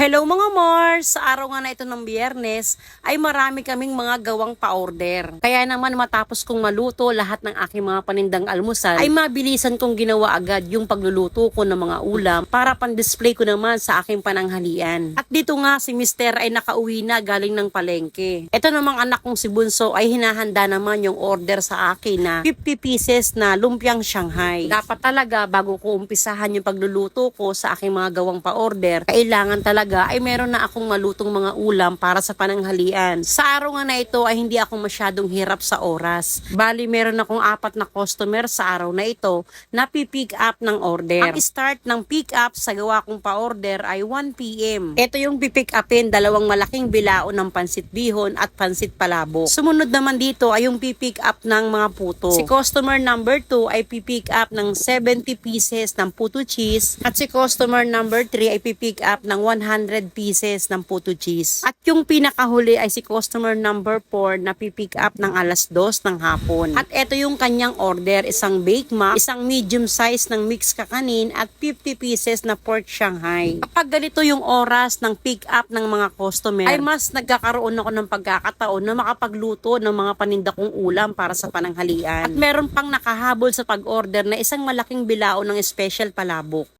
Hello mga Mars! Sa araw nga na ito ng biyernes ay marami kaming mga gawang pa-order. Kaya naman matapos kong maluto lahat ng aking mga panindang almusal ay mabilisan kong ginawa agad yung pagluluto ko ng mga ulam para pan-display ko naman sa aking pananghalian. At dito nga si Mister ay nakauwi na galing ng palengke. Ito namang anak kong si Bunso ay hinahanda naman yung order sa akin na 50 pieces na lumpiang Shanghai. Dapat talaga bago ko umpisahan yung pagluluto ko sa aking mga gawang pa-order, kailangan talaga ay meron na akong malutong mga ulam para sa pananghalian. Sa araw nga na ito ay hindi ako masyadong hirap sa oras. Bali, meron akong apat na customer sa araw na ito na pipick up ng order. Ang start ng pick up sa gawa kong pa-order ay 1pm. Ito yung pipick upin, dalawang malaking bilao ng pansit bihon at pansit palabo. Sumunod naman dito ay yung pipick up ng mga puto. Si customer number 2 ay pipick up ng 70 pieces ng puto cheese at si customer number 3 ay pipick up ng 100 pieces ng puto cheese. At yung pinakahuli ay si customer number 4 na pipick up ng alas 2 ng hapon. At ito yung kanyang order, isang Bake Mac, isang medium size ng mix kakanin at 50 pieces na pork Shanghai. Kapag ganito yung oras ng pick up ng mga customer, ay mas nagkakaroon ako ng pagkakataon na makapagluto ng mga paninda kong ulam para sa pananghalian. At meron pang nakahabol sa pag-order na isang malaking bilao ng special palabok.